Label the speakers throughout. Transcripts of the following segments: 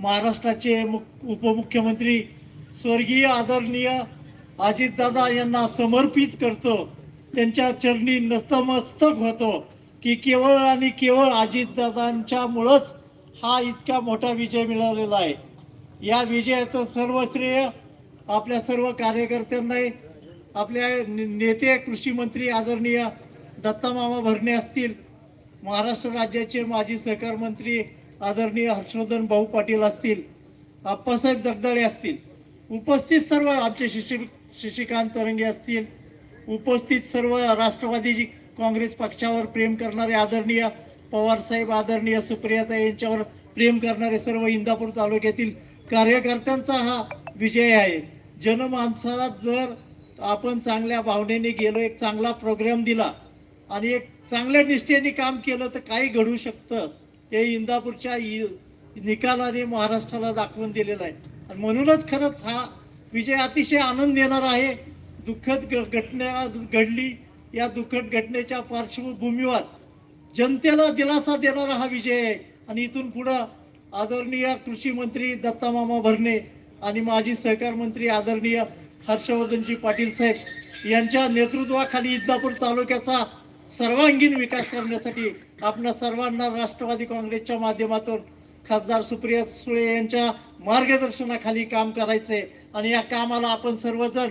Speaker 1: महाराष्ट्राचे मुख उपमुख्यमंत्री स्वर्गीय आदरणीय अजितदादा यांना समर्पित करतो. त्यांच्या चरणी नस्तमस्तक होतो की केवळ आणि केवळ अजितदादांच्यामुळंच हा इतका मोठा विजय मिळालेला आहे. या विजयाचं सर्व श्रेय आपल्या सर्व कार्यकर्त्यांना आपल्या नेते कृषी मंत्री आदरणीय दत्तामामा भरणे असतील. महाराष्ट्र राज्याचे माजी सहकार मंत्री आदरणीय हर्षवर्धन भाऊ पाटील असतील आप्पासाहेब जगदाळे असतील उपस्थित सर्व आमचे शिशि शशिकांत तरंगे असतील उपस्थित सर्व राष्ट्रवादी जी काँग्रेस पक्षावर प्रेम करणारे आदरणीय पवारसाहेब आदरणीय सुप्रियाता यांच्यावर प्रेम करणारे सर्व इंदापूर तालुक्यातील कार्यकर्त्यांचा हा विजय आहे. जनमानसात जर आपण चांगल्या भावनेने गेलो एक चांगला प्रोग्राम दिला आणि एक चांगल्या निष्ठेने काम केलं तर काही घडू शकतं. हे इंदापूरच्या निकालाने महाराष्ट्राला दाखवून दिलेलं आहे. आणि म्हणूनच खरंच हा विजय अतिशय आनंद देणार आहे. दुःखद ग- घटना घडली. या दुःखद घटनेच्या पार्श्वभूमीवर जनतेला दिलासा देणारा हा विजय आहे. आणि इथून पुढं आदरणीय कृषी मंत्री दत्तामामा भरणे आणि माजी सहकार मंत्री आदरणीय हर्षवर्धनजी पाटील साहेब यांच्या नेतृत्वाखाली इंदापूर तालुक्याचा सर्वांगीण विकास करण्यासाठी आपल्या सर्वांना राष्ट्रवादी काँग्रेसच्या माध्यमातून खासदार सुप्रिया सुळे यांच्या मार्गदर्शनाखाली काम करायचे आणि या कामाला आपण सर्वजण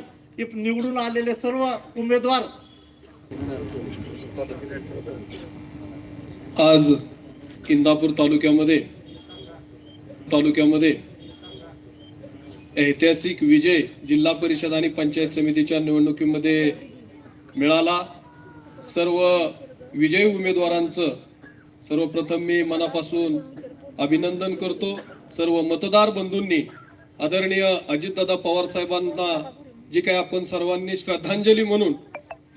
Speaker 1: निवडून आलेले सर्व उमेदवार
Speaker 2: आज इंदापूर तालुक्यामध्ये तालुक्यामध्ये ऐतिहासिक विजय जिल्हा परिषद आणि पंचायत समितीच्या निवडणुकीमध्ये मिळाला. सर्व विजयी उमेदवारांचं सर्वप्रथम मी मनापासून अभिनंदन करतो. सर्व मतदार बंधूंनी आदरणीय अजितदादा पवार साहेबांना जी काही आपण सर्वांनी श्रद्धांजली म्हणून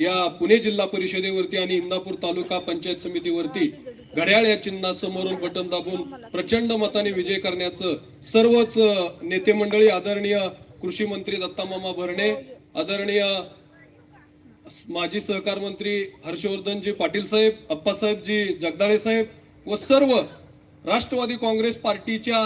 Speaker 2: या पुणे जिल्हा परिषदेवरती आणि इंदापूर तालुका पंचायत समितीवरती घड्याळ या चिन्हासमोरून बटन दाबून प्रचंड मताने विजय करण्याचं सर्वच नेते मंडळी आदरणीय कृषी मंत्री दत्तामामा भरणे आदरणीय माजी सहकार मंत्री हर्षवर्धनजी पाटील साहेब अप्पासाहेबजी जगदाळे साहेब व सर्व राष्ट्रवादी काँग्रेस पार्टीच्या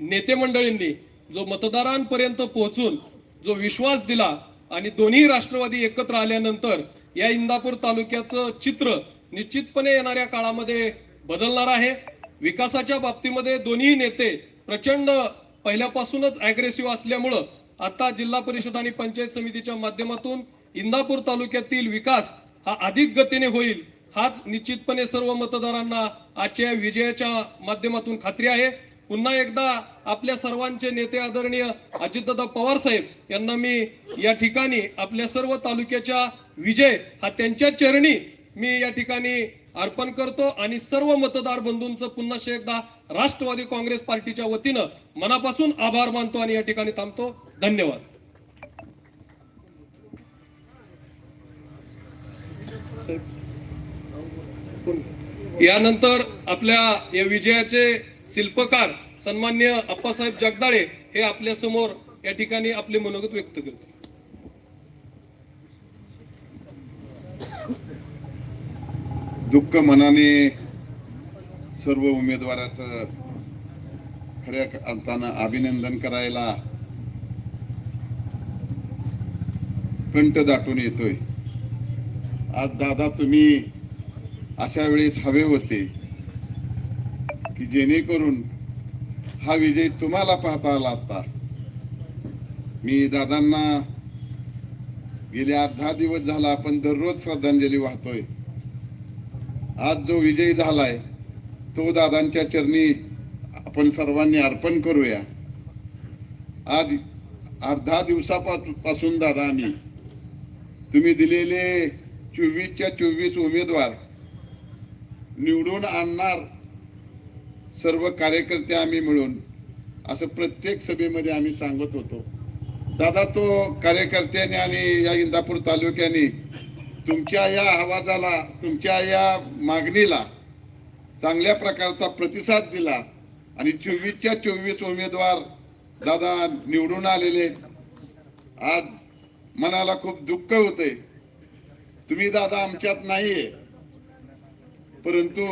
Speaker 2: नेते मंडळींनी जो मतदारांपर्यंत पोहोचून जो विश्वास दिला आणि दोन्ही राष्ट्रवादी एकत्र आल्यानंतर या इंदापूर तालुक्याचं चित्र निश्चितपणे येणाऱ्या काळामध्ये बदलणार आहे. विकासाच्या बाबतीमध्ये दोन्ही नेते प्रचंड पहिल्यापासूनच ॲग्रेसिव्ह असल्यामुळं आता जिल्हा परिषद आणि पंचायत समितीच्या माध्यमातून इंदापूर तालुक्यातील विकास हा अधिक गतीने होईल हाच निश्चितपणे सर्व मतदारांना आजच्या या विजयाच्या माध्यमातून खात्री आहे. पुन्हा एकदा आपल्या सर्वांचे नेते आदरणीय अजितदादा पवार साहेब यांना मी या ठिकाणी आपल्या सर्व तालुक्याच्या विजय हा त्यांच्या चरणी मी या ठिकाणी अर्पण करतो आणि सर्व मतदार बंधूंचं पुन्हा एकदा राष्ट्रवादी काँग्रेस पार्टीच्या वतीनं मनापासून आभार मानतो आणि या ठिकाणी थांबतो. धन्यवाद. यानंतर आपल्या या विजयाचे शिल्पकार सन्मान्य अप्पासाहेब जगदाळे हे आपल्यासमोर या ठिकाणी आपले मनोगत व्यक्त करते
Speaker 3: दुःख मनाने सर्व उमेदवाराचं खऱ्या अर्थानं अभिनंदन करायला कंठ दाटून येतोय. आज दादा तुम्ही अशा वेळेस हवे होते की जेणेकरून हा विजय तुम्हाला पाहता आला असता. मी दादांना गेले आठ दहा दिवस झाला आपण दररोज श्रद्धांजली वाहतोय. आज जो विजय झालाय तो दादांच्या चरणी आपण सर्वांनी अर्पण करूया. आज आठ दहा दिवसापासून आम्ही तुम्ही दिलेले चोवीसच्या चोवीस उमेदवार निवडून आणणार सर्व कार्यकर्ते आम्ही मिळून असं प्रत्येक सभेमध्ये आम्ही सांगत होतो दादा तो कार्यकर्त्यांनी आणि या इंदापूर तालुक्याने तुमच्या या आवाजाला तुमच्या या मागणीला चांगल्या प्रकारचा प्रतिसाद दिला आणि चोवीसच्या चोवीस उमेदवार दादा निवडून आलेले आहेत. आज मनाला खूप दुःख होते तुम्ही दादा आमच्यात नाहीये परंतु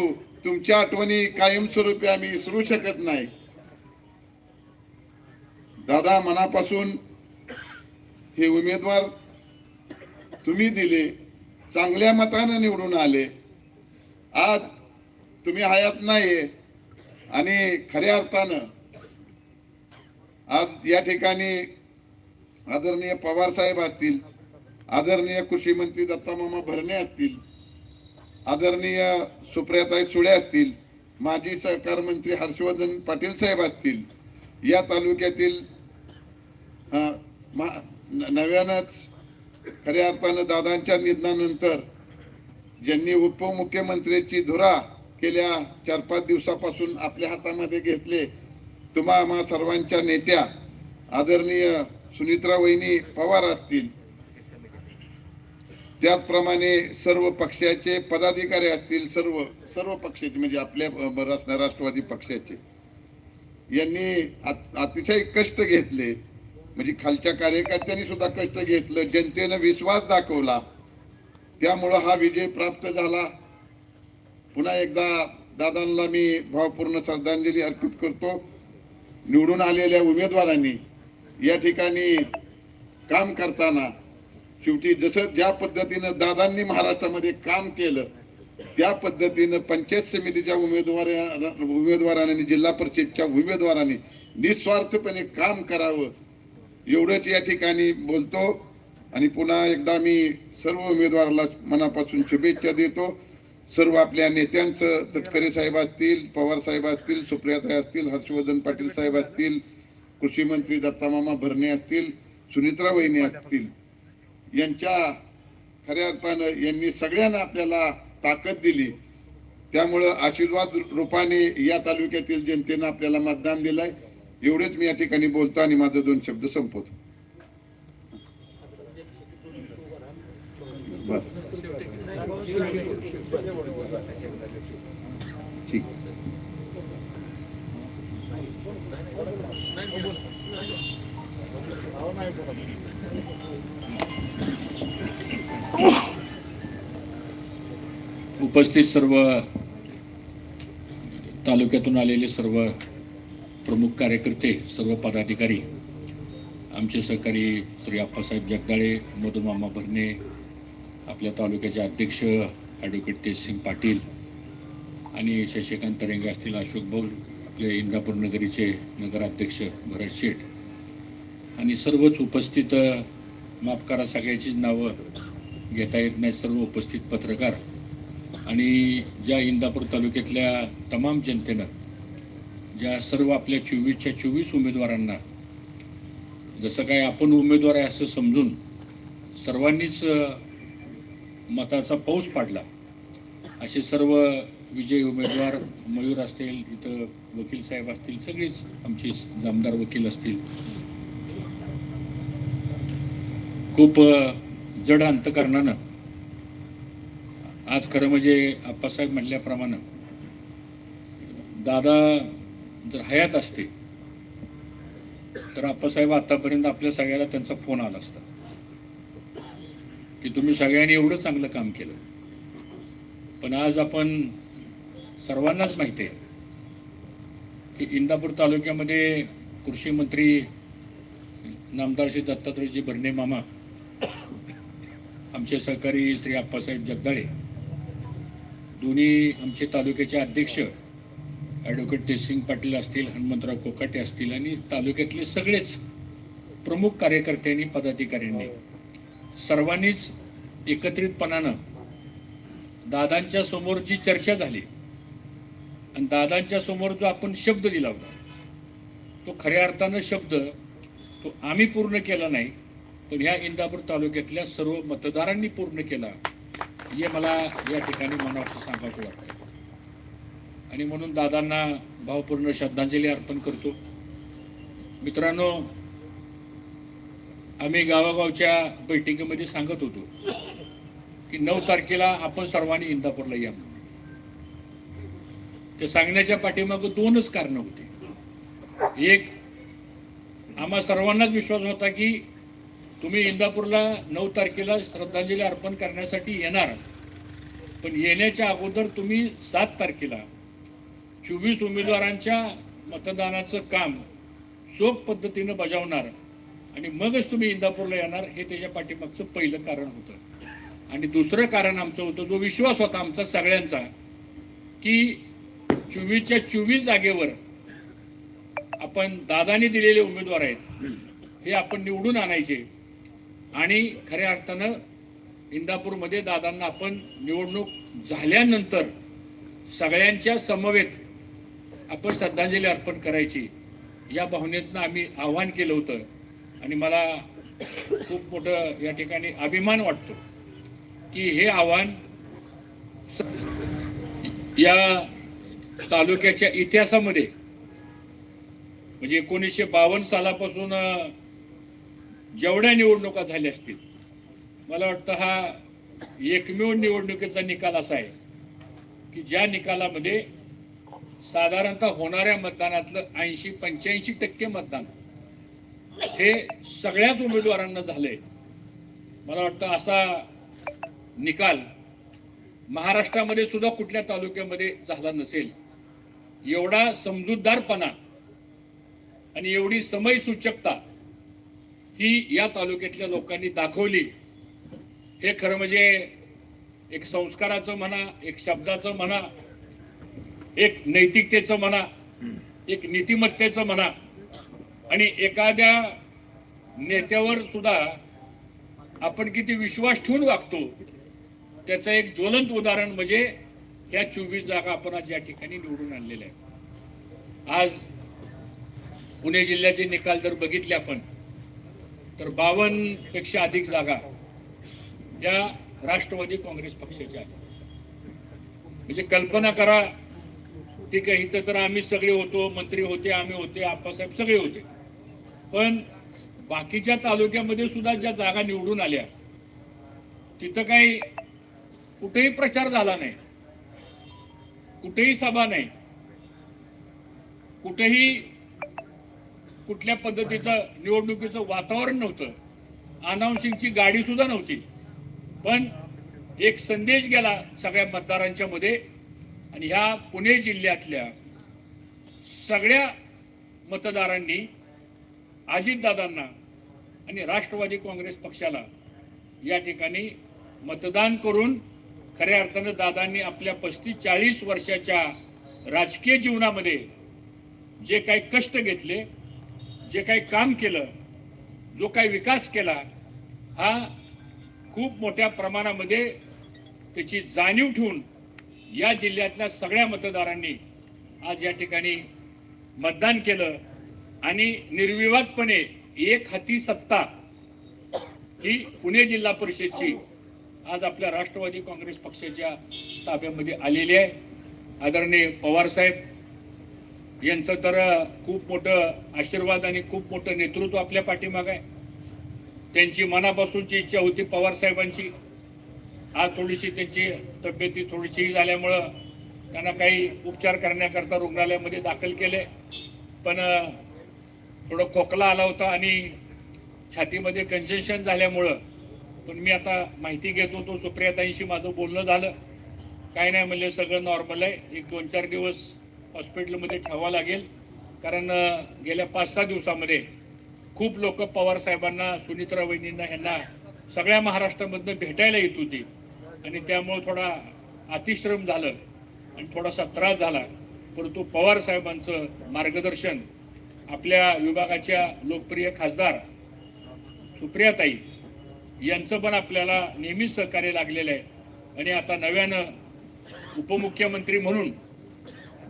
Speaker 3: तुमच्या आठवणी कायमस्वरूपी आम्ही विसरू शकत नाही. दादा मनापासून हे उमेदवार तुम्ही दिले चांगल्या मतानं निवडून आले. आज तुम्ही हयात नाही आणि खऱ्या अर्थानं आज या ठिकाणी आदरणीय पवार साहेब असतील आदरणीय कृषी मंत्री दत्तामामा भरणे असतील आदरणीय सुप्रियाताई सुळे असतील माजी सहकार मंत्री हर्षवर्धन पाटील साहेब असतील या तालुक्यातील नव्यानंच खऱ्या अर्थानं दादांच्या निधनानंतर ज्यांनी उपमुख्यमंत्र्याची धुरा गेल्या चार पाच दिवसापासून आपल्या हातामध्ये घेतले तुम्हा आम्हा सर्वांच्या नेत्या आदरणीय सुनित्रा वहिनी पवार असतील त्याचप्रमाणे सर्व पक्षाचे पदाधिकारी असतील सर्व सर्व पक्षाचे म्हणजे आपल्या राष्ट्रवादी पक्षाचे यांनी अतिशय कष्ट घेतले. म्हणजे खालच्या कार्यकर्त्यांनी सुद्धा कष्ट घेतलं जनतेनं विश्वास दाखवला. त्यामुळं हा विजय प्राप्त झाला. पुन्हा एकदा दादांना मी भावपूर्ण श्रद्धांजली अर्पित करतो. निवडून आलेल्या उमेदवारांनी या ठिकाणी काम करताना शेवटी जसं ज्या पद्धतीनं दादांनी महाराष्ट्रामध्ये काम केलं त्या पद्धतीनं पंचायत समितीच्या उमेदवार उमेदवारांनी जिल्हा परिषदच्या उमेदवारांनी निस्वार्थपणे काम करावं एवढंच या ठिकाणी बोलतो. आणि पुन्हा एकदा मी सर्व उमेदवाराला मनापासून शुभेच्छा देतो. सर्व आपल्या नेत्यांचं तटकरे साहेब असतील पवार साहेब असतील सुप्रियाताई असतील हर्षवर्धन पाटील साहेब असतील कृषी मंत्री दत्तामामा भरणे असतील सुनित्रा वहिनी असतील यांच्या खऱ्या अर्थानं यांनी सगळ्यांना आपल्याला ताकद दिली. त्यामुळं आशीर्वाद रूपाने या तालुक्यातील जनतेनं आपल्याला मतदान दिलंय. एवढेच मी या ठिकाणी बोलतो आणि माझं दोन शब्द संपवतो. ठीक.
Speaker 4: उपस्थित सर्व तालुक्यातून आलेले सर्व प्रमुख कार्यकर्ते सर्व पदाधिकारी आमचे सहकारी श्री आप्पासाहेब जगदाळे मधुमामा भरणे आपल्या तालुक्याचे अध्यक्ष ॲडव्होकेट तेजसिंग पाटील आणि शशिकांत तरंगे असतील अशोक भाऊ आपले इंदापूर नगरीचे नगराध्यक्ष भरत शेठ. आणि सर्वच उपस्थित माफकारा सगळ्याचीच नावं घेता येत नाही सर्व उपस्थित पत्रकार. आणि ज्या इंदापूर तालुक्यातल्या तमाम जनतेनं ज्या सर्व आपल्या चोवीसच्या चोवीस उमेदवारांना जसं काय आपण उमेदवार आहे असं समजून सर्वांनीच मताचा पाऊस पाडला असे सर्व विजयी उमेदवार मयूर असतील इथं वकील साहेब असतील सगळेच आमचे जामदार वकील असतील. खूप जड अंतकरणानं. आज खरं म्हणजे आप्पासाहेब म्हटल्याप्रमाणे दादा जर हयात असते तर आप्पासाहेब आतापर्यंत आपल्या सगळ्याला त्यांचा फोन आला असता. की तुम्ही सगळ्यांनी एवढं चांगलं काम केलं. पण आज आपण सर्वांनाच माहिती आहे की इंदापूर तालुक्यामध्ये कृषी मंत्री नामदार श्री दत्तात्रयजी भरणे मामा आमचे सहकारी श्री आप्पासाहेब जगदाळे दोन्ही आमचे तालुक्याचे अध्यक्ष ॲडव्होकेट तेजसिंग पाटील असतील हनुमंतराव कोकाटे असतील आणि तालुक्यातले सगळेच प्रमुख कार्यकर्त्यांनी पदाधिकाऱ्यांनी सर्वांनीच एकत्रितपणानं दादांच्या समोर जी चर्चा झाली आणि दादांच्या समोर जो आपण शब्द दिला होता तो खऱ्या अर्थानं शब्द तो आम्ही पूर्ण केला नाही पण ह्या इंदापूर तालुक्यातल्या सर्व मतदारांनी पूर्ण केला हे मला या ठिकाणी मनापासून सांगावं वाटतं आणि म्हणून दादांना भावपूर्ण श्रद्धांजली अर्पण करतो. मित्रांनो आम्ही गावागावच्या बैठकीमध्ये सांगत होतो की नऊ तारखेला आपण सर्वांनी इंदापूरला या म्हणून. ते सांगण्याच्या पाठीमागं दोनच कारणं होती. एक आम्हा सर्वांनाच विश्वास होता की तुम्ही इंदापूरला नऊ तारखेला श्रद्धांजली अर्पण करण्यासाठी येणार. पण येण्याच्या अगोदर तुम्ही सात तारखेला चोवीस उमेदवारांच्या मतदानाचं काम चोख पद्धतीनं बजावणार आणि मगच तुम्ही इंदापूरला येणार हे त्याच्या पाठीमागचं पहिलं कारण होतं. आणि दुसरं कारण आमचं होतं जो विश्वास होता आमचा सगळ्यांचा की चोवीसच्या चोवीस जागेवर आपण दादानी दिलेले उमेदवार आहेत हे आपण निवडून आणायचे. आणि खऱ्या अर्थानं इंदापूरमध्ये दादांना आपण निवडणूक झाल्यानंतर सगळ्यांच्या समवेत आपण श्रद्धांजली अर्पण करायची या भावनेतनं आम्ही आव्हान केलं होतं. आणि मला खूप मोठं या ठिकाणी अभिमान वाटतो की हे आव्हान स- या तालुक्याच्या इतिहासामध्ये म्हणजे एकोणीसशे बावन्न सालापासून जेवढ्या निवडणुका झाल्या असतील मला वाटतं हा एकमेव निवडणुकीचा निकाल असा आहे की ज्या निकालामध्ये साधारणतः होणाऱ्या मतदानातलं ऐंशी पंच्याऐंशी टक्के मतदान हे सगळ्याच उमेदवारांना झालंय. मला वाटतं असा निकाल महाराष्ट्रामध्ये सुद्धा कुठल्या तालुक्यामध्ये झाला नसेल एवढा समजूतदारपणा आणि एवढी समय सूचकता ही या तालुक्यातल्या लोकांनी दाखवली. हे खरं म्हणजे एक संस्काराचं म्हणा एक शब्दाचं म्हणा एक नैतिकतेचं म्हणा एक नीतिमत्तेचं म्हणा आणि एखाद्या नेत्यावर सुद्धा आपण किती विश्वास ठेवून वागतो त्याचं एक ज्वलंत उदाहरण म्हणजे या चोवीस जागा आपण आज या ठिकाणी निवडून आणलेल्या आहेत. आज पुणे जिल्ह्याचे निकाल जर बघितले आपण तर बावन्नपेक्षा अधिक जागा या राष्ट्रवादी काँग्रेस पक्षाच्या आहेत. म्हणजे कल्पना करा ठीक आहे इथं तर आम्ही सगळे होतो मंत्री होते आम्ही होते आप्पासाहेब सगळे होते. पण बाकीच्या तालुक्यामध्ये सुद्धा ज्या जागा निवडून आल्या तिथं काही कुठेही प्रचार झाला नाही कुठेही सभा नाही कुठेही कुठल्या पद्धतीचं निवडणुकीचं वातावरण नव्हतं. अनाऊन्सिंगची गाडी सुद्धा नव्हती. पण एक संदेश गेला सगळ्या मतदारांच्या मध्ये आणि ह्या पुणे जिल्ह्यातल्या सगळ्या मतदारांनी अजितदादांना आणि राष्ट्रवादी काँग्रेस पक्षाला या ठिकाणी मतदान करून खऱ्या अर्थानं दादांनी आपल्या पस्तीस चाळीस वर्षाच्या राजकीय जीवनामध्ये जे काही कष्ट घेतले जे काही काम केलं जो काही विकास केला हा खूप मोठ्या प्रमाणामध्ये त्याची जाणीव ठेवून या जिल्ह्यातल्या सगळ्या मतदारांनी आज या ठिकाणी मतदान केलं आणि निर्विवादपणे एक हाती सत्ता ही पुणे जिल्हा परिषदची आज आपल्या राष्ट्रवादी काँग्रेस पक्षाच्या ताब्यामध्ये आलेली आहे. आदरणीय पवारसाहेब यांचं तर खूप मोठं आशीर्वाद आणि खूप मोठं नेतृत्व आपल्या पाठीमाग आहे. त्यांची मनापासूनची इच्छा होती पवार साहेबांची आज थोडीशी त्यांची तब्येती थोडीशी झाल्यामुळं त्यांना काही उपचार करण्याकरता रुग्णालयामध्ये दाखल केले. पण थोडं खोकला आला होता आणि छातीमध्ये कन्सेशन झाल्यामुळं पण मी आता माहिती घेत होतो सुप्रियाताईंशी माझं बोलणं झालं. काय नाही म्हणले सगळं नॉर्मल आहे. एक दोन चार दिवस हॉस्पिटलमध्ये ठेवावं लागेल. कारण गेल्या पाच सहा दिवसामध्ये खूप लोक पवार साहेबांना सुनित्रा वहिनींना ह्यांना सगळ्या महाराष्ट्रामधनं भेटायला येत होती. आणि त्यामुळं थोडा अतिश्रम झालं आणि थोडासा त्रास झाला. परंतु पवार साहेबांचं मार्गदर्शन आपल्या विभागाच्या लोकप्रिय खासदार सुप्रियाताई यांचं पण आपल्याला नेहमीच सहकार्य लागलेलं आहे. आणि आता नव्यानं उपमुख्यमंत्री म्हणून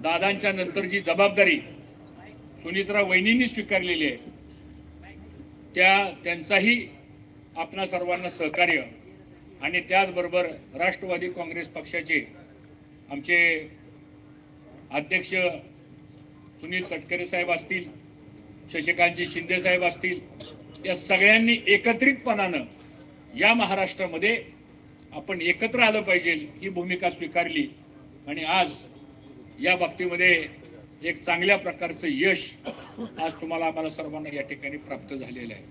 Speaker 4: दादांच्या नंतर जी जबाबदारी सुनित्रा वहिनींनी स्वीकारलेली आहे. त्या त्यांचाही आपणा सर्वांना सहकार्य आणि त्याचबरोबर राष्ट्रवादी काँग्रेस पक्षाचे आमचे अध्यक्ष सुनील तटकरे साहेब असतील शशिकांतजी शिंदे साहेब असतील या सगळ्यांनी एकत्रितपणानं या महाराष्ट्रामध्ये आपण एकत्र आलं पाहिजे ही भूमिका स्वीकारली आणि आज या बाबतीमध्ये एक चांगल्या प्रकारचं यश आज तुम्हाला आम्हाला सर्वांना या ठिकाणी प्राप्त झालेलं आहे.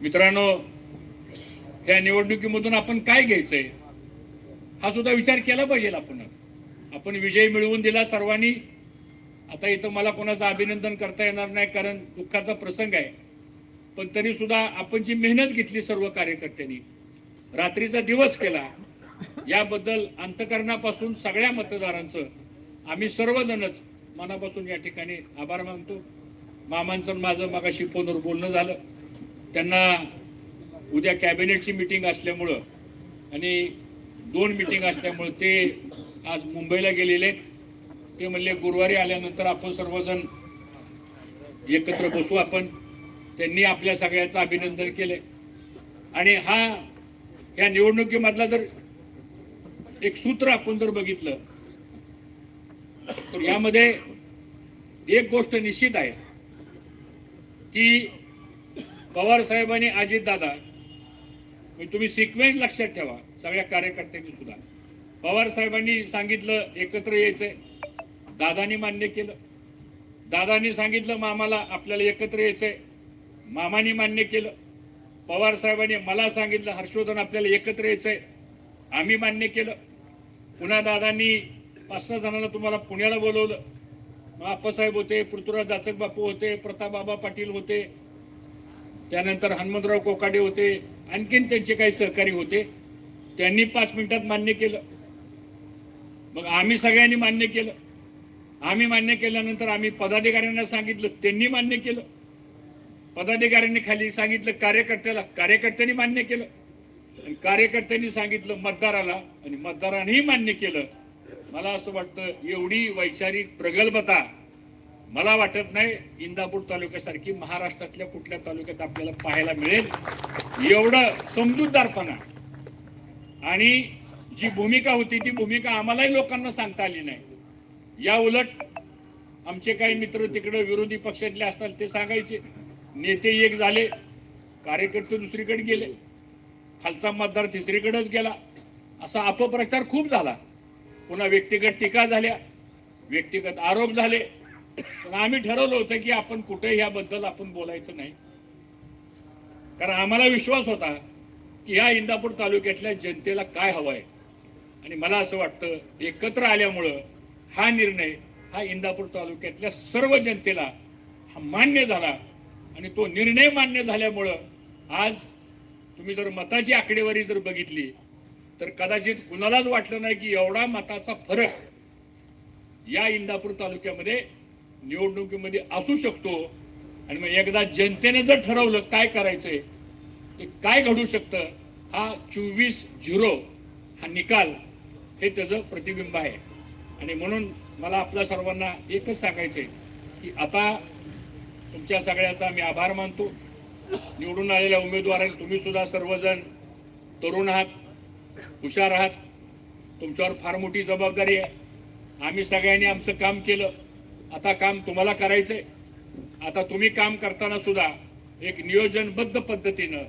Speaker 4: मित्रांनो या निवडणुकीमधून आपण काय घ्यायचंय? हा सुद्धा विचार केला पाहिजे आपण. आपण विजय मिळवून दिला सर्वांनी. आता इथं मला कोणाचं अभिनंदन करता येणार नाही कारण दुःखाचा प्रसंग आहे. पण तरी सुद्धा आपण जी मेहनत घेतली सर्व कार्यकर्त्यांनी रात्रीचा दिवस केला याबद्दल अंतकरणापासून सगळ्या मतदारांचं आम्ही सर्वजणच मनापासून या ठिकाणी आभार मानतो. मामांचं माझं मागाशी फोनवर बोलणं झालं. त्यांना उद्या कॅबिनेटची मिटिंग असल्यामुळं आणि दोन मिटिंग असल्यामुळं ते आज मुंबईला गेलेले ते म्हणले गुरुवारी आल्यानंतर आपण सर्वजण एकत्र बसू आपण. त्यांनी आपल्या सगळ्याचं अभिनंदन केले आणि हा या निवडणुकीमधला जर एक सूत्र आपण जर बघितलं तर यामध्ये एक गोष्ट निश्चित आहे की पवार साहेबांनी अजितदादा म्हणजे तुम्ही सिक्वेन्स लक्षात ठेवा सगळ्या कार्यकर्त्यांनी सुद्धा. पवार साहेबांनी सांगितलं एकत्र यायचंय. दादानी मान्य केलं. दादानी सांगितलं मामाला आपल्याला एकत्र यायचंय. मामानी मान्य केलं. पवार साहेबांनी मला सांगितलं हर्षवर्धन आपल्याला एकत्र यायचंय. आम्ही मान्य केलं. पुन्हा दादांनी पाच सहा जणांना तुम्हाला पुण्याला बोलवलं. मग आप्पासाहेब होते पृथ्वीराज जाचक बापू होते प्रतापबाबा पाटील होते. त्यानंतर हनुमंतराव कोकाडे होते. आणखीन त्यांचे काही सहकारी होते. त्यांनी पाच मिनिटात मान्य केलं. मग आम्ही सगळ्यांनी मान्य केलं. आम्ही मान्य केल्यानंतर आम्ही पदाधिकाऱ्यांना सांगितलं. त्यांनी मान्य केलं. पदाधिकाऱ्यांनी खाली सांगितलं कार्यकर्त्याला कार्यकर्त्यांनी मान्य केलं. आणि कार्यकर्त्यांनी सांगितलं मतदाराला आणि मतदारांनीही मान्य केलं. मला असं वाटतं एवढी वैचारिक प्रगल्भता मला वाटत नाही इंदापूर तालुक्यासारखी महाराष्ट्रातल्या कुठल्या तालुक्यात आपल्याला पाहायला मिळेल. एवढं समजूतदारपणा आणि जी भूमिका होती ती भूमिका आम्हालाही लोकांना सांगता आली नाही. या उलट आमचे काही मित्र तिकडे विरोधी पक्षातले असतात ते सांगायचे नेते एक झाले कार्यकर्ते दुसरीकडे गेले खालचा मतदार तिसरीकडेच गेला. असा अपप्रचार खूप झाला. पुन्हा व्यक्तिगत टीका झाल्या. व्यक्तिगत आरोप झाले. पण आम्ही ठरवलं होतं की आपण कुठे याबद्दल आपण बोलायचं नाही. कारण आम्हाला विश्वास होता की ह्या इंदापूर तालुक्यातल्या जनतेला काय हवंय. आणि मला असं वाटतं एकत्र आल्यामुळं हा निर्णय हा इंदापूर तालुक्यातल्या सर्व जनतेला हा मान्य झाला. आणि तो निर्णय मान्य झाल्यामुळं आज तुम्ही जर मताची आकडेवारी जर बघितली तर कदाचित कुणालाच वाटलं नाही की एवढा मताचा फरक या इंदापूर तालुक्यामध्ये निवडणुकीमध्ये असू शकतो. आणि मग एकदा जनतेने जर ठरवलं काय करायचंय ते काय घडू शकतं हा चोवीस झिरो हा निकाल हे त्याचं प्रतिबिंब आहे. आणि म्हणून मला आपल्या सर्वांना एकच सांगायचंय की आता तुमच्या सगळ्याचा मी आभार मानतो. निवडून आलेल्या उमेदवारांनी तुम्ही सुद्धा सर्वजण तरुण आहात. हुशार आहात. तुमच्यावर फार मोठी जबाबदारी आहे. आम्ही सगळ्यांनी आमचं काम केलं. आता काम तुम्हाला करायचंय. आता तुम्ही काम करताना सुद्धा एक नियोजनबद्ध पद्धतीनं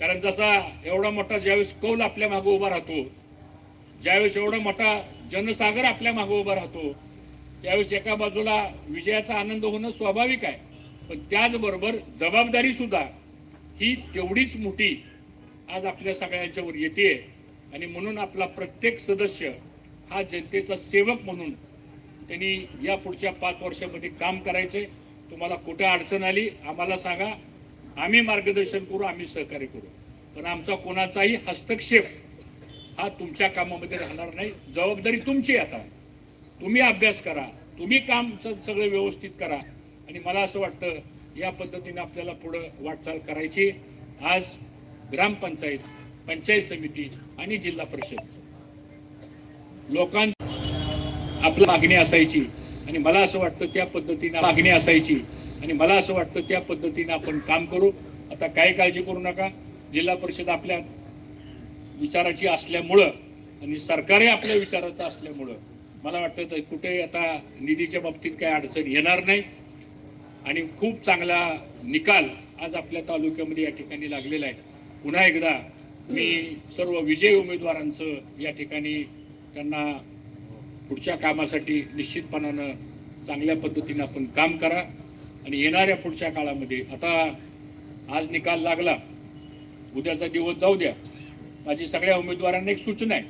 Speaker 4: कारण जसा एवढा मोठा ज्यावेळेस कौल आपल्या मागं उभा राहतो ज्यावेळेस एवढा मोठा जनसागर आपल्या मागं उभा राहतो त्यावेळेस एका बाजूला विजयाचा आनंद होणं स्वाभाविक आहे. पण त्याचबरोबर जबाबदारी सुद्धा ही तेवढीच मोठी आज आपल्या सगळ्यांच्यावर येते आणि म्हणून आपला प्रत्येक सदस्य हा जनतेचा सेवक म्हणून त्यांनी या पुढच्या पाच वर्षामध्ये काम करायचंय तुम्हाला कुठे अडचण आली आम्हाला सांगा. आम्ही मार्गदर्शन करू आम्ही सहकार्य करू. पण आमचा कोणाचाही हस्तक्षेप हा तुमच्या कामामध्ये राहणार नाही. जबाबदारी तुमची आता. तुम्ही अभ्यास करा तुम्ही काम सगळं व्यवस्थित करा. आणि मला असं वाटतं या पद्धतीने आपल्याला पुढं वाटचाल करायची. आज ग्रामपंचायत पंचायत समिती आणि जिल्हा परिषद. लोकां आपली मागणी असायची आणि मला असं वाटतं त्या पद्धतीनं मागणी असायची आणि मला असं वाटतं त्या पद्धतीनं आपण काम करू. आता काही काळजी करू नका. जिल्हा परिषद आपल्या विचाराची असल्यामुळं आणि सरकारही आपल्या विचाराचं असल्यामुळं मला वाटतं तर कुठे आता निधीच्या बाबतीत काही अडचण येणार नाही. आणि खूप चांगला निकाल आज आपल्या तालुक्यामध्ये या ठिकाणी लागलेला आहे. पुन्हा एकदा मी सर्व विजयी उमेदवारांचं या ठिकाणी त्यांना पुढच्या कामासाठी निश्चितपणानं चांगल्या पद्धतीनं आपण काम करा. आणि येणाऱ्या पुढच्या काळामध्ये आता आज निकाल लागला. उद्याचा दिवस जाऊ द्या. माझी सगळ्या उमेदवारांना एक सूचना आहे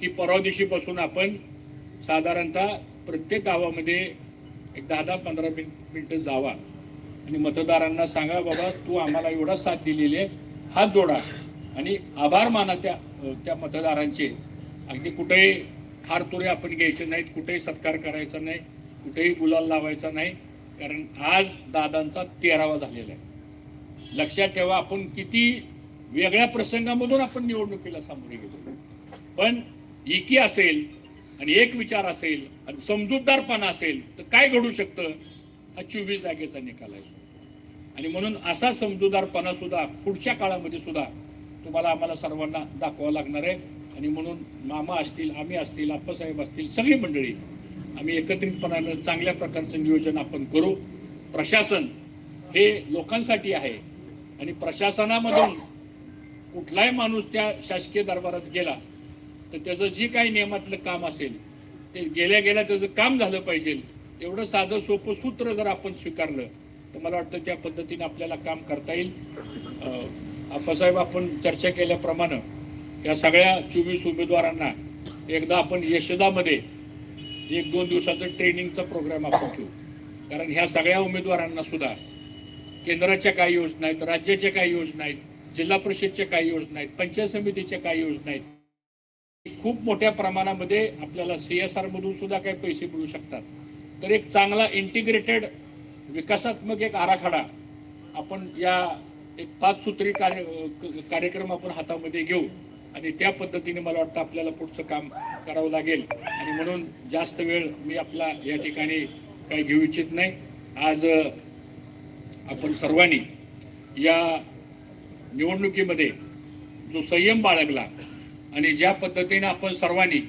Speaker 4: की परवा दिवशीपासून आपण साधारणतः प्रत्येक गावामध्ये एक दहा दहा पंधरा मिनिट मिनटं जावा. आणि मतदारांना सांगा बाबा तू आम्हाला एवढा साथ दिलेली आहे. हात जोडा. आणि आभार माना त्या त्या मतदारांचे. अगदी कुठेही हारतुरे आपण घ्यायचे नाहीत कुठेही सत्कार करायचा नाही कुठेही गुलाल लावायचा नाही कारण आज दादांचा तेरावा झालेला आहे. लक्षात ठेवा आपण किती वेगळ्या प्रसंगामधून आपण निवडणुकीला सामोरे गेलो. पण एकी असेल आणि एक विचार असेल आणि समजूतदारपणा असेल तर काय घडू शकतं? हा चोवीस जागेचा निकाल आहे. आणि म्हणून असा समजूतदारपणा सुद्धा पुढच्या काळामध्ये सुद्धा तुम्हाला आम्हाला सर्वांना दाखवावं लागणार आहे. आणि म्हणून मामा असतील आम्ही असतील आप्पासाहेब असतील सगळी मंडळी आम्ही एकत्रितपणानं चांगल्या प्रकारचं नियोजन आपण करू. प्रशासन हे लोकांसाठी आहे. आणि प्रशासनामधून कुठलाही माणूस त्या शासकीय दरबारात गेला तर त्याचं जे काही नियमातलं काम असेल ते गेल्या गेल्या त्याचं काम झालं पाहिजे. एवढं साधं सोपं सूत्र जर आपण स्वीकारलं तर मला वाटतं त्या पद्धतीने आपल्याला काम करता येईल. आप्पासाहेब आपण चर्चा केल्याप्रमाणे या सगळ्या चोवीस उमेदवारांना एकदा आपण यशदामध्ये एक दोन दिवसाचं ट्रेनिंगचा प्रोग्राम आपण ठेवू. कारण ह्या सगळ्या उमेदवारांना सुद्धा केंद्राच्या काही योजना आहेत राज्याच्या काही योजना आहेत जिल्हा परिषदच्या काही योजना आहेत पंचायत समितीच्या काही योजना आहेत खूप मोठ्या प्रमाणामध्ये आपल्याला सी एस आर मधून सुद्धा काही पैसे मिळू शकतात. तर एक चांगला इंटिग्रेटेड विकासात्मक एक आराखडा आपण या एक पाच सूत्री कार्य कार्यक्रम आपण हातामध्ये घेऊ आणि त्या पद्धतीने मला वाटतं आपल्याला पुढचं काम करावं लागेल. आणि म्हणून जास्त वेळ मी आपला या ठिकाणी काही घेऊ इच्छित नाही. आज आपण सर्वांनी या निवडणुकीमध्ये जो संयम बाळगला आणि ज्या पद्धतीने आपण सर्वांनी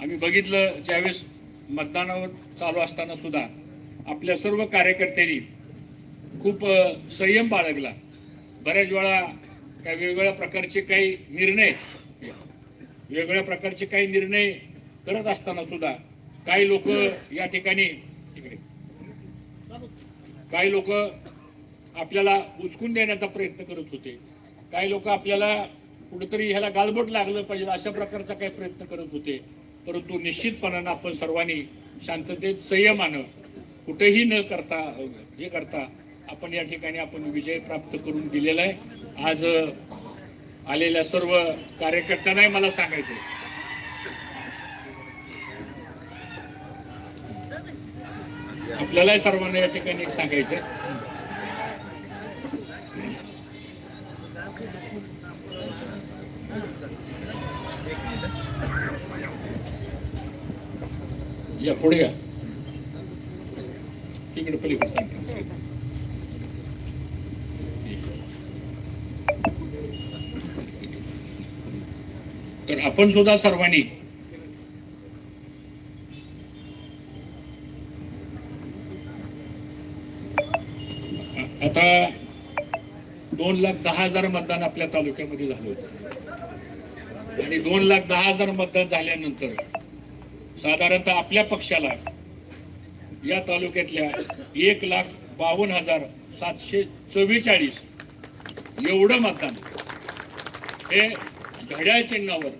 Speaker 4: आम्ही बघितलं ज्यावेळेस मतदानावर चालू असताना सुद्धा आपल्या सर्व कार्यकर्त्यांनी खूप संयम बाळगला. बऱ्याच वेळा काही वेगवेगळ्या प्रकारचे काही निर्णय वेगवेगळ्या प्रकारचे काही निर्णय करत असताना सुद्धा काही लोक या ठिकाणी काही लोक आपल्याला उचकून देण्याचा प्रयत्न करत होते. काही लोक आपल्याला कुठेतरी ह्याला गालबोट लागलं पाहिजे अशा प्रकारचा काही प्रयत्न करत होते. परंतु निश्चितपणानं आपण सर्वांनी शांततेत संयमानं कुठेही न करता हे करता आपण या ठिकाणी आपण विजय प्राप्त करून दिलेला आहे. आज आलेल्या सर्व कार्यकर्त्यांनाही मला सांगायचे आपल्यालाही सर्वांना या ठिकाणी एक सांगायचं या पुढे या. तिकडे पलीकडे सांगते तर आपण सुद्धा सर्वांनी आता दोन लाख दहा हजार मतदान आपल्या तालुक्यामध्ये झालं होतं. आणि दोन लाख दहा हजार मतदान झाल्यानंतर साधारणतः आपल्या पक्षाला या तालुक्यातल्या एक लाख बावन्न हजार सातशे चव्वेचाळीस एवढं मतदान हे घड्याळ चिन्हावर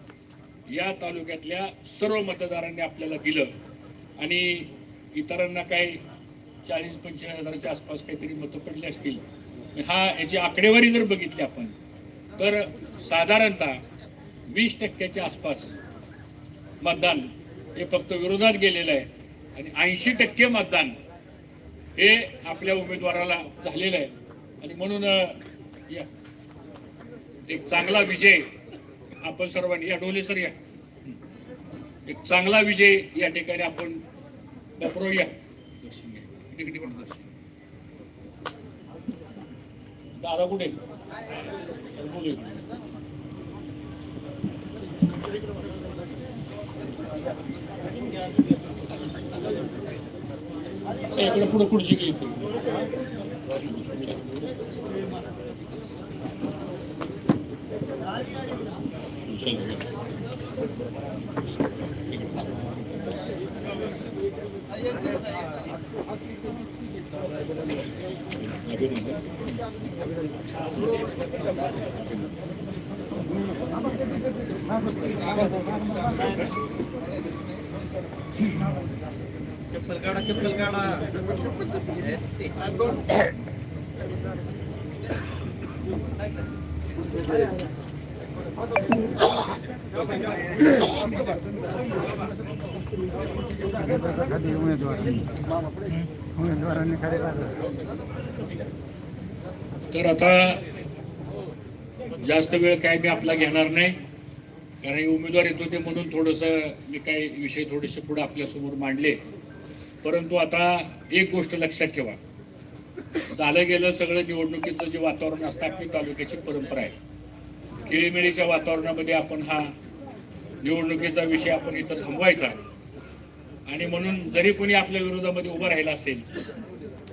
Speaker 4: या तालुक्यातल्या सर्व मतदारांनी आपल्याला दिलं. आणि इतरांना काही चाळीस पंचेचाळीस हजाराच्या आसपास काहीतरी मतं पडली असतील. हा याची आकडेवारी जर बघितली आपण तर साधारणतः वीस टक्क्याच्या आसपास मतदान हे फक्त विरोधात गेलेलं आहे. आणि ऐंशी टक्के मतदान हे आपल्या उमेदवाराला झालेलं आहे. आणि म्हणून एक चांगला विजय आपण सर्वांनी या डोले सर या. एक चांगला विजय या ठिकाणी आपण वापरूया. दादा कुठे? इकडे पुढे पुढची गेली ಕೆಪ್ಪಲ್ಗಾಡ ಕೆಪ್ಪಲ್ಗಾಡ तर आता जास्त वेळ काय मी आपला घेणार नाही. कारण उमेदवार येत होते म्हणून थोडंसं मी काही विषय थोडेसे पुढे आपल्यासमोर मांडले. परंतु आता एक गोष्ट लक्षात ठेवा. झालं गेलं सगळं निवडणुकीचं जे वातावरण असतं आपली तालुक्याची परंपरा आहे. खेळीमेळीच्या वातावरणामध्ये आपण हा निवडणुकीचा विषय आपण इथं थांबवायचा आणि म्हणून जरी कोणी आपल्या विरोधामध्ये उभं राहिला असेल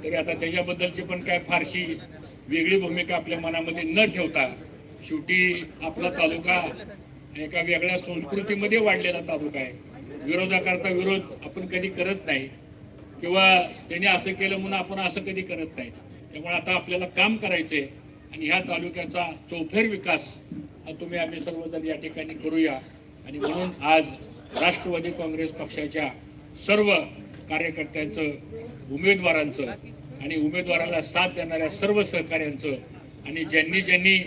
Speaker 4: तरी आता त्याच्याबद्दलची पण काय फारशी वेगळी भूमिका आपल्या मनामध्ये न ठेवता शेवटी आपला तालुका एका वेगळ्या संस्कृतीमध्ये वाढलेला तालुका आहे. विरोधाकरता विरोध आपण कधी करत नाही किंवा त्यांनी असं केलं म्हणून आपण असं कधी करत नाही. त्यामुळे आता आपल्याला काम करायचंय आणि ह्या तालुक्याचा चौफेर विकास तुम्ही आम्ही सर्वजण या ठिकाणी करूया. आणि म्हणून आज राष्ट्रवादी काँग्रेस पक्षाच्या सर्व कार्यकर्त्यांचं उमेदवारांचं आणि उमेदवाराला साथ देणाऱ्या सर्व सहकाऱ्यांचं आणि ज्यांनी ज्यांनी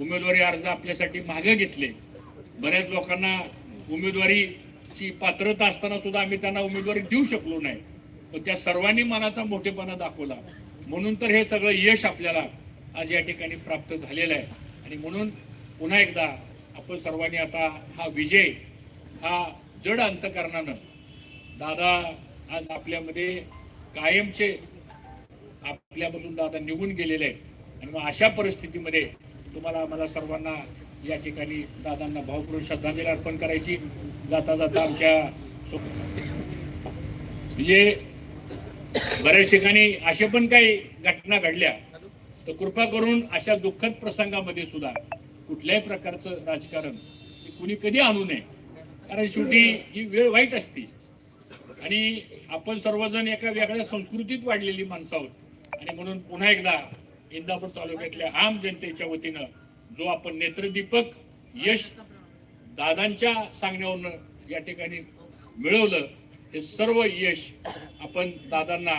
Speaker 4: उमेदवारी अर्ज आपल्यासाठी मागे घेतले बऱ्याच लोकांना उमेदवारीची पात्रता असताना सुद्धा आम्ही त्यांना उमेदवारी देऊ शकलो नाही. पण त्या सर्वांनी मनाचा मोठेपणा दाखवला. म्हणून तर हे सगळं यश आपल्याला आज या ठिकाणी प्राप्त झालेलं आहे. आणि म्हणून पुन्हा एकदा आपण सर्वांनी आता हा विजय हा जड अंतकरणानं दादा आज आपल्यामध्ये कायमचे आपल्यापासून दादा निघून गेलेले आहेत. आणि मग अशा परिस्थितीमध्ये तुम्हाला आम्हाला सर्वांना या ठिकाणी दादांना भावपूर्ण श्रद्धांजली अर्पण करायची. जाता जाता आमच्या म्हणजे बऱ्याच ठिकाणी अशा पण काही घटना घडल्या. तर कृपा करून अशा दुःखद प्रसंगामध्ये सुद्धा कुठल्याही प्रकारचं राजकारण हे कुणी कधी आणू नये. कारण शेवटी ही वेळ वाईट असते. आणि आपण सर्वजण एका वेगळ्या संस्कृतीत वाढलेली माणसं आहोत. आणि म्हणून पुन्हा एकदा इंदापूर तालुक्यातल्या आम जनतेच्या वतीनं जो आपण नेत्रदीपक यश दादांच्या सांगण्यावरनं या ठिकाणी मिळवलं हे सर्व यश आपण दादांना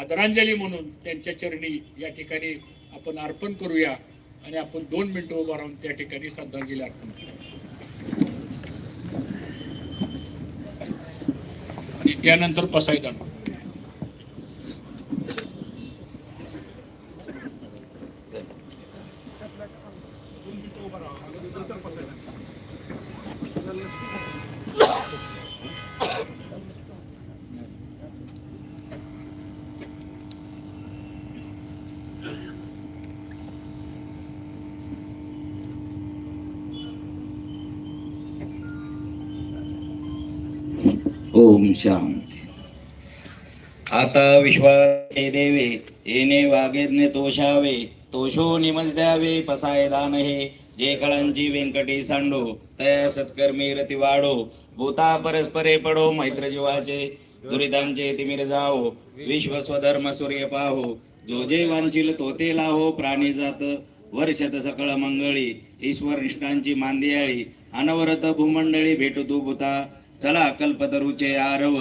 Speaker 4: आदरांजली म्हणून त्यांच्या चरणी या ठिकाणी आपण अर्पण करूया. आणि आपण दोन मिनिटं उभं राहून त्या ठिकाणी श्रद्धांजली अर्पण करूया आणि त्यानंतर पसायदान
Speaker 5: ओम शांती। आता विश्वाचे देवे येणे वागेज्ञ तोषावे तोषो निमज द्यावे पसाय दान हे जे कळांची व्यंकटी सांडो तया सत्कर्मी रती वाढो भूता परस्परे पडो मैत्र जीवाचे दुरितांचे तिमिर जाओ विश्व स्वधर्म सूर्य पाहो जो जे वांचिल तोते लाहो प्राणी जात वर्षत सकळ मंगळी ईश्वर निष्ठांची मांदियाळी अनवरत भूमंडळी भेटू तू भूता चला कल्पतरूचे आरव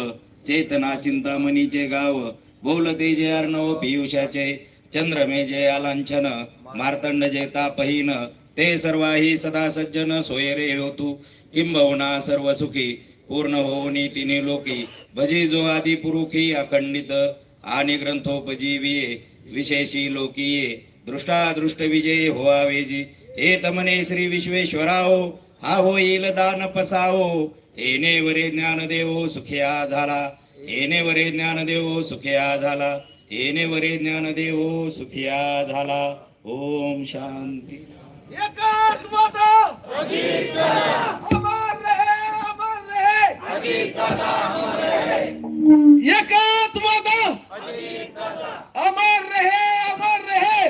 Speaker 5: चेतना चिंतामणीचे गाव बोलते जे अर्णव पियुषाचे चंद्रमेजे आलांछन मार्तंड जे तापहीन ते सर्वाही सदा सज्जन सोयरे होतू किंबहुना सर्व सुखी पूर्ण हो तिने लोकी भजी जो आदी पुरुखी अखंडित आणि ग्रंथोपजीविये विशेषी लोकीये दृष्टादृष्ट विजय होवावेजी हे तमने श्री विश्वेश्वराओ हा होईल दान पसाओ येणेवरे ज्ञानदेव सुखिया झाला. येणेवरे ज्ञानदेव सुखिया झाला. येणेवरे ज्ञानदेव सुखिया झाला. ओम शांती.
Speaker 6: एकाच अमर रहे अमर रहे! अमर रहे अमर रहे!